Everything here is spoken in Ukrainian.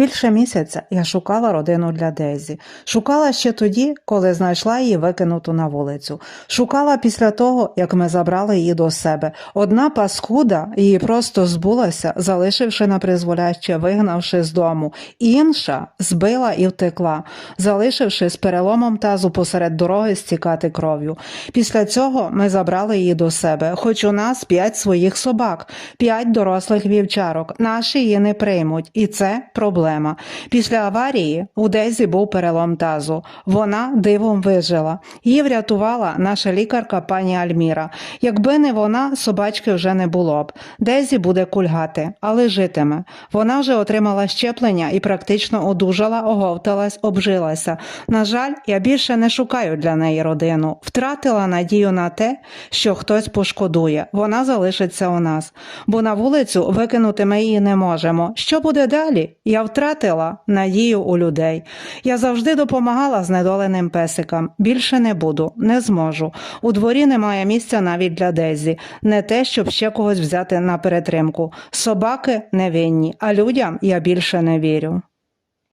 Більше місяця я шукала родину для Дезі. Шукала ще тоді, коли знайшла її викинуту на вулицю. Шукала після того, як ми забрали її до себе. Одна паскуда її просто збулася, залишивши на призволяще, вигнавши з дому. Інша збила і втекла, залишивши з переломом тазу посеред дороги стікати кров'ю. Після цього ми забрали її до себе, хоч у нас п'ять своїх собак, п'ять дорослих вівчарок. Наші її не приймуть, і це проблема. Після аварії у Дезі був перелом тазу. Вона дивом вижила. Її врятувала наша лікарка пані Альміра. Якби не вона, собачки вже не було б. Дезі буде кульгати, але житиме. Вона вже отримала щеплення і практично одужала, оговталась, обжилася. На жаль, я більше не шукаю для неї родину. Втратила надію на те, що хтось пошкодує. Вона залишиться у нас. Бо на вулицю викинути ми її не можемо. Що буде далі? Я втратила надію у людей. Я завжди допомагала знедоленим песикам. Більше не буду, не зможу. У дворі немає місця навіть для Дезі. Не те, щоб ще когось взяти на перетримку. Собаки невинні, а людям я більше не вірю.